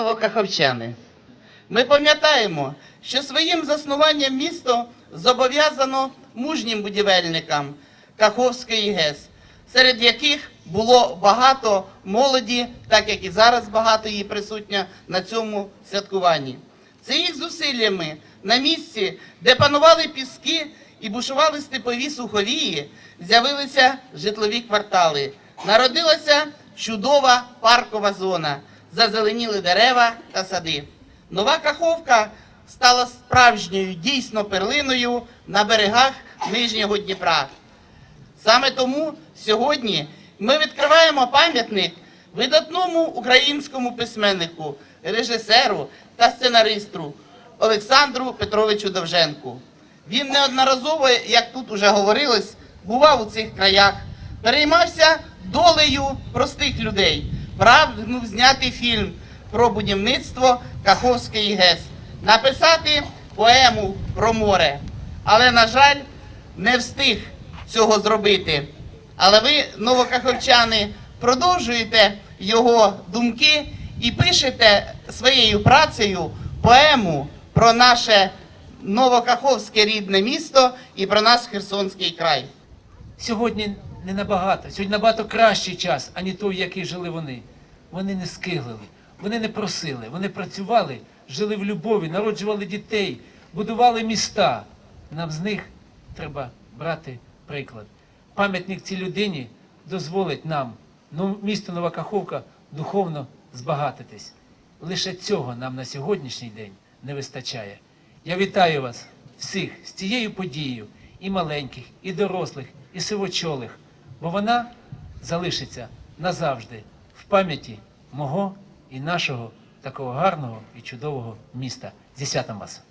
Новокаховчани, ми пам'ятаємо, що своїм заснуванням місто зобов'язано мужнім будівельникам Каховської ГЕС, серед яких було багато молоді, так як і зараз багато її присутня на цьому святкуванні. Це їх зусиллями на місці, де панували піски і бушували степові суховії, з'явилися житлові квартали. Народилася чудова паркова зона, зазеленіли дерева та сади. Нова Каховка стала справжньою дійсно перлиною на берегах Нижнього Дніпра. Саме тому сьогодні ми відкриваємо пам'ятник видатному українському письменнику, режисеру та сценаристу Олександру Петровичу Довженку. Він неодноразово, як тут уже говорилось, бував у цих краях, переймався долею простих людей, прагнув зняти фільм про будівництво Каховської ГЕС, написати поему про море. Але, на жаль, не встиг цього зробити. Але ви, новокаховчани, продовжуєте його думки і пишете своєю працею поему про наше новокаховське рідне місто і про наш Херсонський край. Сьогодні не набагато, сьогодні набагато кращий час, ані той, який жили вони. Вони не скиглили, вони не просили, вони працювали, жили в любові, народжували дітей, будували міста. Нам з них треба брати приклад. Пам'ятник цій людині дозволить нам, ну, місто Нова Каховка, духовно збагатитись. Лише цього нам на сьогоднішній день не вистачає. Я вітаю вас всіх з цією подією, і маленьких, і дорослих, і сивочолих, бо вона залишиться назавжди в пам'яті мого і нашого такого гарного і чудового міста. Зі святом вас!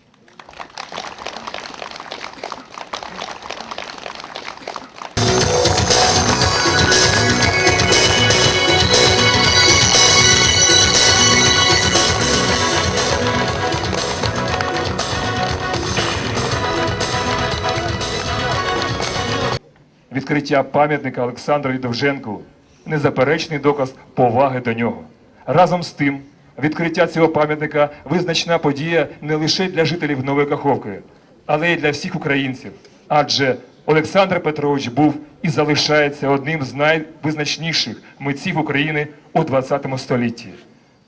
Відкриття пам'ятника Олександру Довженку незаперечний доказ поваги до нього. Разом з тим, відкриття цього пам'ятника визначна подія не лише для жителів Нової Каховки, але й для всіх українців. Адже Олександр Петрович був і залишається одним з найвизначніших митців України у ХХ столітті.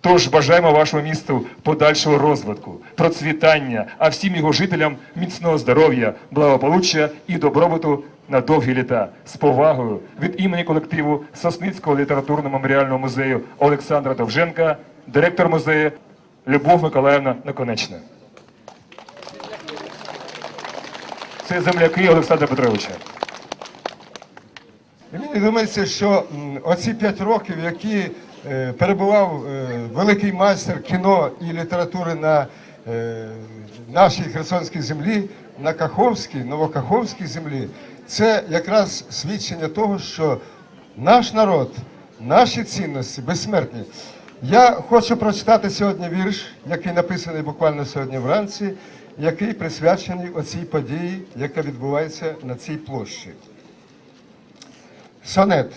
Тож бажаємо вашому місту подальшого розвитку, процвітання, а всім його жителям міцного здоров'я, благополуччя і добробуту на довгі літа. З повагою від імені колективу Сосницького літературно-меморіального музею Олександра Довженка, директор музею Любов Миколаївна Наконечна. Це земляки Олександра Петровича. Мені думається, що оці п'ять років, які перебував е, великий майстер кіно і літератури на е, нашій Херсонській землі, на Каховській, Новокаховській землі, це якраз свідчення того, що наш народ, наші цінності безсмертні. Я хочу прочитати сьогодні вірш, який написаний буквально сьогодні вранці, який присвячений оцій події, яка відбувається на цій площі. Сонет.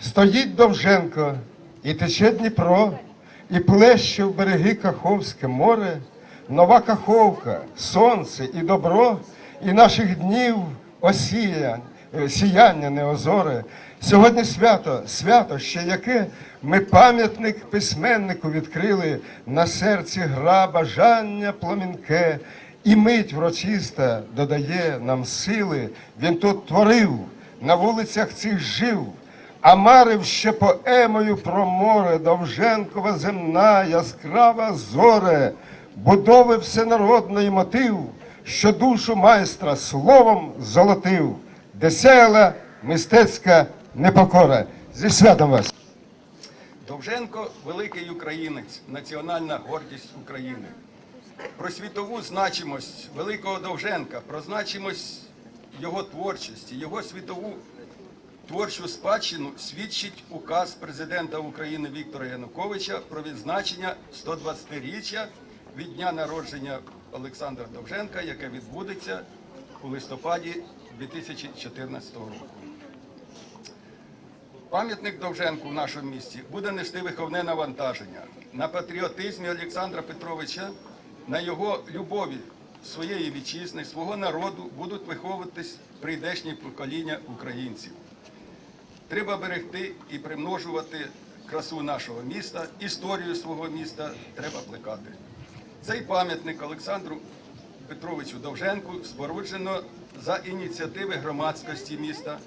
Стоїть Довженко, і тече Дніпро, і плеще в береги Каховське море, нова Каховка, сонце і добро, і наших днів осія, е, сіяння неозоре. Сьогодні свято, свято ще яке ми пам'ятник письменнику відкрили, на серці гра бажання пломінке, і мить врочиста додає нам сили. Він тут творив, на вулицях цих жив, а марив ще поемою про море, Довженкова земна, яскрава зоре, будови всенародної мотив, що душу майстра словом золотив, де мистецька непокора. Зі святом вас! Довженко великий українець, національна гордість України. Про світову значимость великого Довженка, про значимость його творчості, його світову творчу спадщину свідчить указ президента України Віктора Януковича про відзначення 120-річчя від дня народження Олександра Довженка, яке відбудеться у листопаді 2014 року. Пам'ятник Довженку в нашому місті буде нести виховне навантаження на патріотизмі Олександра Петровича, на його любові своєї вітчизни, свого народу будуть виховуватись прийдешні покоління українців. Треба берегти і примножувати красу нашого міста, історію свого міста треба плекати. Цей пам'ятник Олександру Петровичу Довженку споруджено за ініціативи громадськості міста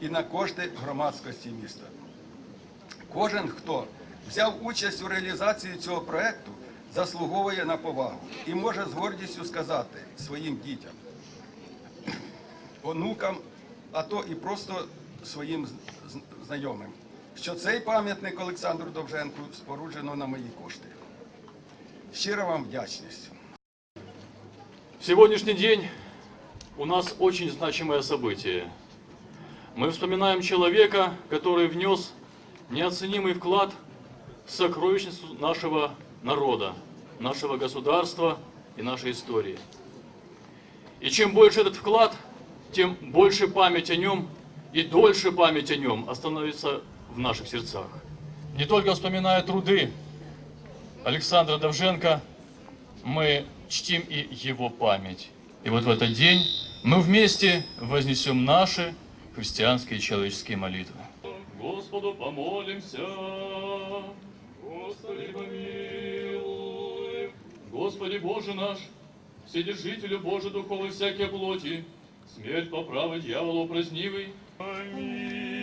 і на кошти громадськості міста. Кожен, хто взяв участь у реалізації цього проекту, заслуговує на повагу і може з гордістю сказати своїм дітям, онукам, а то і просто своїм з- з- знайомим, що цей пам'ятник Олександру Довженку споруджено на мої кошти. Щира вам вдячність. В сегодняшний день у нас очень значимое событие. Мы вспоминаем человека, который внес неоценимый вклад в сокровищницу нашего народа, нашего государства и нашей истории. И чем больше этот вклад, тем больше память о нем и дольше память о нем остановится в наших сердцах. Не только вспоминая труды Александра Довженко, мы чтим и его память. И вот в этот день мы вместе вознесем наши христианские и человеческие молитвы. Господу помолимся. Господи помилуй. Господи Боже наш, Вседержителю Божий духовой всякой плоти, смерть по правой дьяволу празднивый. me.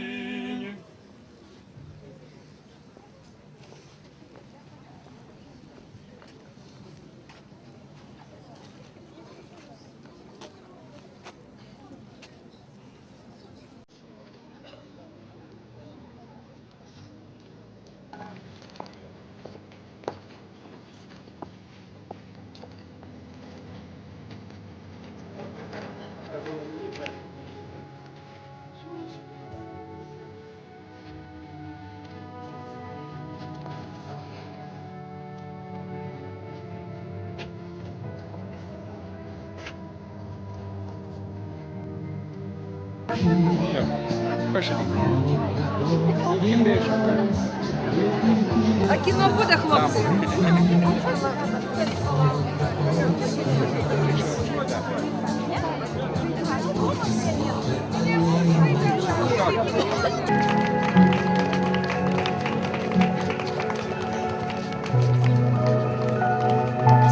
А кіно буде, хлопці?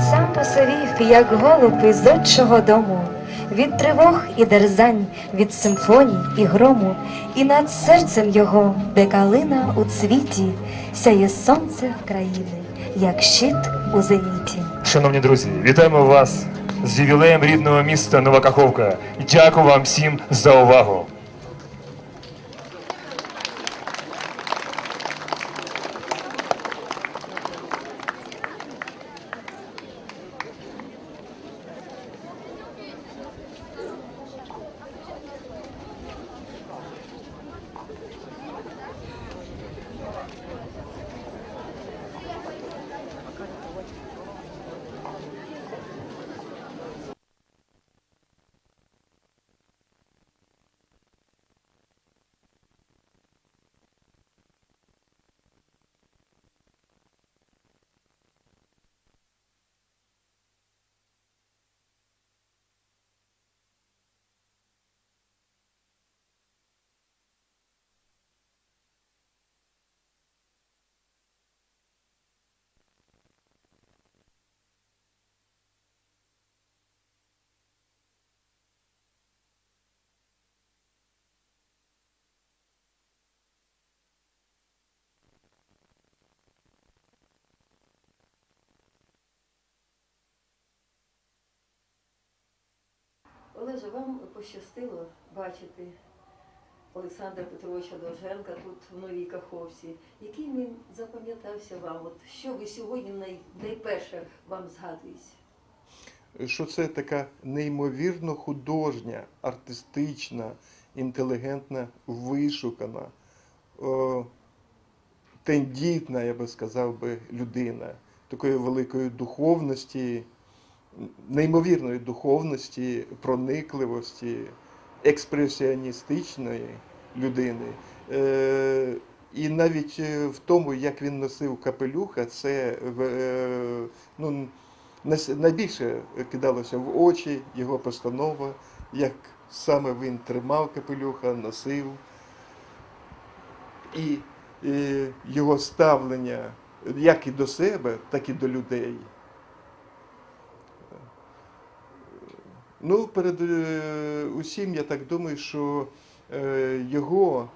Сам посовів, як голуб із отчого дому, від тривог і дерзань, від симфоній і грому, і над серцем його, де калина у цвіті, сяє сонце в країни, як щит у зеніті. Шановні друзі, вітаємо вас з ювілеєм рідного міста Нова Каховка. Дякую вам всім за увагу. Олеже, вам пощастило бачити Олександра Петровича Довженка тут в Новій Каховці. Який він запам'ятався вам? От що ви сьогодні най, найперше вам згадується? що це така неймовірно художня, артистична, інтелігентна, вишукана, о, тендітна, я би сказав би, людина, такої великої духовності, неймовірної духовності, проникливості, експресіоністичної людини. Е, І навіть е, в тому, як він носив капелюха, це е, ну, найбільше кидалося в очі його постанова, як саме він тримав капелюха, носив. І його ставлення як і до себе, так і до людей. Ну, перед е, усім, я так думаю, що е, його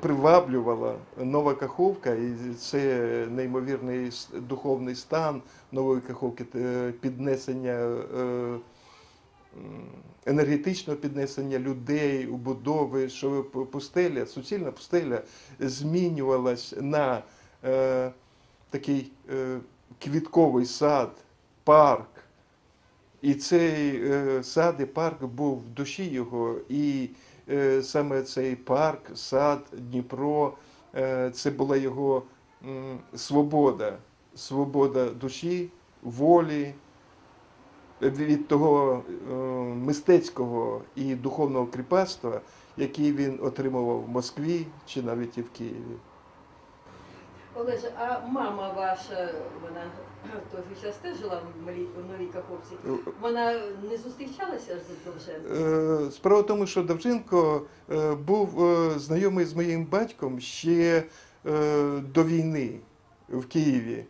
приваблювала нова Каховка, і це неймовірний духовний стан нової Каховки, е, піднесення, енергетичного піднесення людей, убудови, що пустеля, суцільна пустеля змінювалась на е, такий е, квітковий сад, парк. І цей е, сад і парк був в душі його, і е, саме цей парк, сад, Дніпро, е, це була його свобода, свобода душі, волі, від того мистецького і духовного кріпацтва, який він отримував в Москві чи навіть і в Києві. Олеже, а мама ваша, вона в той час теж жила в Малі- в Новій Каховці. Вона не зустрічалася з Довженком? Е, Справа в тому, що Давженко е, був е, знайомий з моїм батьком ще е, до війни в Києві.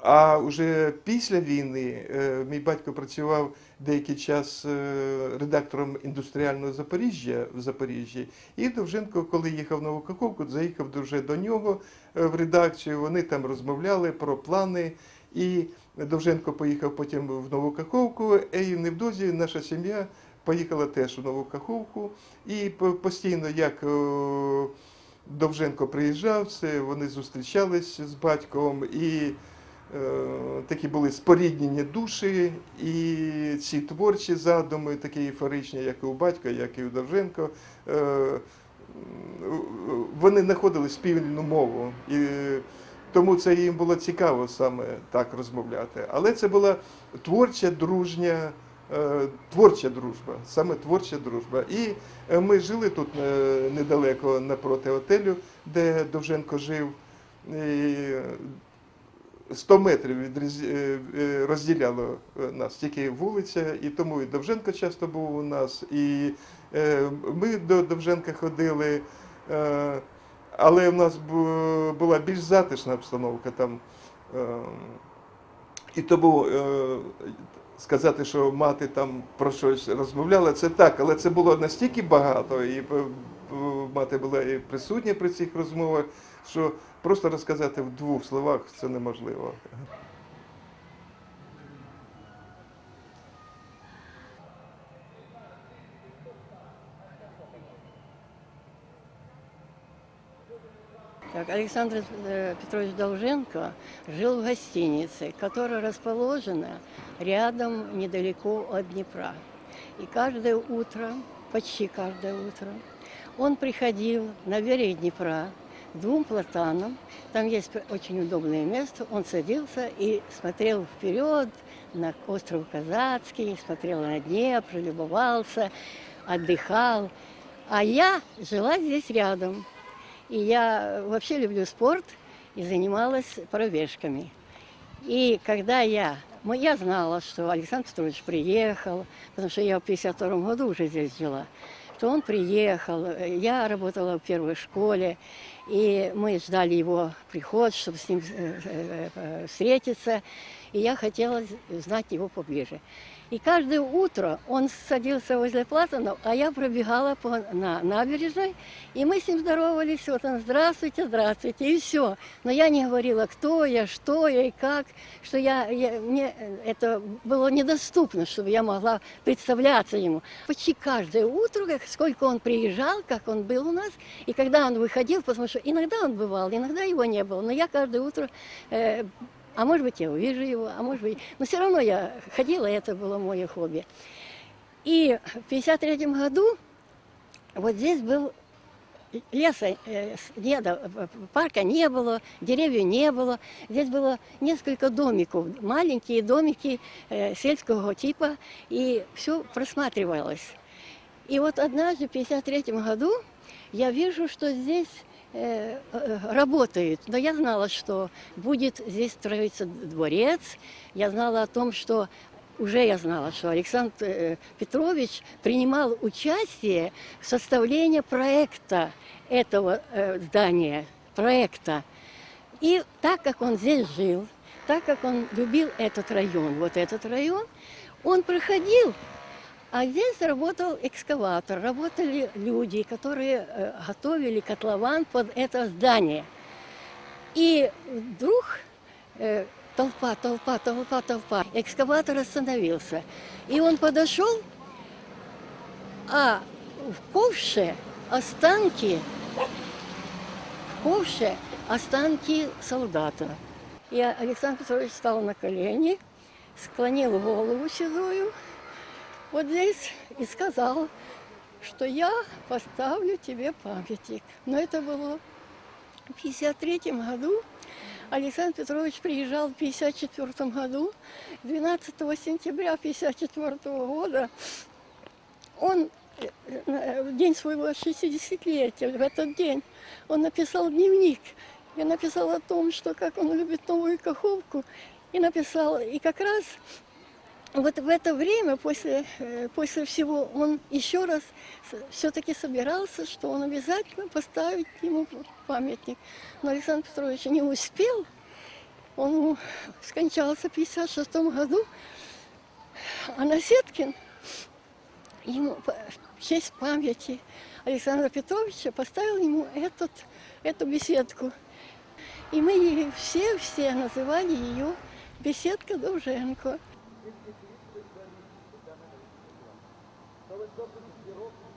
А вже після війни е, мій батько працював деякий час е, редактором індустріального Запоріжжя в Запоріжжі. І Довженко, коли їхав в Нову Каховку, заїхав дуже до нього е, в редакцію. Вони там розмовляли про плани. І Довженко поїхав потім в Нову Каховку, і невдовзі наша сім'я поїхала теж в Нову Каховку. І постійно, як е, Довженко приїжджав, це вони зустрічались з батьком, і такі були споріднені душі, і ці творчі задуми, такі ейфоричні, як і у батька, як і у Довженко. е, вони знаходили спільну мову. І тому це їм було цікаво саме так розмовляти. Але це була творча, дружня, е, творча дружба, саме творча дружба. І е, ми жили тут е, недалеко напроти готелю, де Довженко жив. І 100 метрів відріз- е, е, розділяло е, нас тільки вулиця, і тому і Довженко часто був у нас. І ми до Довженка ходили. але в нас була більш затишна обстановка там. І тому сказати, що мати там про щось розмовляла, це так, але це було настільки багато, і мати була і присутня при цих розмовах, що просто розказати в двох словах це неможливо. Александр э, Петрович Долженко жил в гостинице, которая расположена рядом, недалеко от Днепра. И каждое утро, почти каждое утро, он приходил на берег Днепра двум платанам. Там есть очень удобное место. Он садился и смотрел вперед на остров Казацкий, смотрел на Днепр, любовался, отдыхал. А я жила здесь рядом. И я вообще люблю спорт и занималась пробежками. И когда я, я знала, что Александр Петрович приехал, потому что я в 52 году уже здесь жила, что он приехал, я работала в первой школе, и мы ждали его приход, чтобы с ним э, э, э, встретиться, и я хотела знать его поближе. И каждое утро он садился возле Платонов, а я пробегала по на набережной, и мы с ним здоровались. Вот он, здравствуйте, здравствуйте, и все. Но я не говорила, кто я, что я и как, что я, я- мне это было недоступно, чтобы я могла представляться ему. Почти каждое утро, как, сколько он приезжал, как он был у нас, и когда он выходил, потому что иногда он бывал, иногда его не было, но я каждое утро э, а может быть, я увижу его, а может быть... Но все равно я ходила, это было мое хобби. И в 53 году вот здесь был леса, э, не, э, парка не было, деревьев не было. Здесь было несколько домиков, маленькие домики э, сельского типа, и все просматривалось. И вот однажды в 53 году я вижу, что здесь работает. Но я знала, что будет здесь строиться дворец. Я знала о том, что уже я знала, что Александр э, Петрович принимал участие в составлении проекта этого э, здания, проекта. И так как он здесь жил, так как он любил этот район, вот этот район, он проходил, а здесь работал экскаватор, работали люди, которые э, готовили котлован под это здание. И вдруг э, толпа, толпа, толпа, толпа. Экскаватор остановился. И он подошел, а в ковше останки, в ковше останки солдата. И Александр Петрович встал на колени, склонил голову седую, вот здесь и сказал, что я поставлю тебе памятник. Но это было в 53 году. Александр Петрович приезжал в 54 году. 12 сентября 54 года он э, э, в день своего 60-летия, в этот день, он написал дневник. И написал о том, что как он любит новую Каховку. И написал, и как раз вот в это время, после, э, после всего, он еще раз все-таки собирался, что он обязательно поставит ему памятник. Но Александр Петрович не успел. Он скончался в 56 году. А Насеткин ему в честь памяти Александра Петровича поставил ему этот, эту беседку. И мы все-все называли ее беседка Довженко. тільки світ, що в даний Тобто, тобто, роки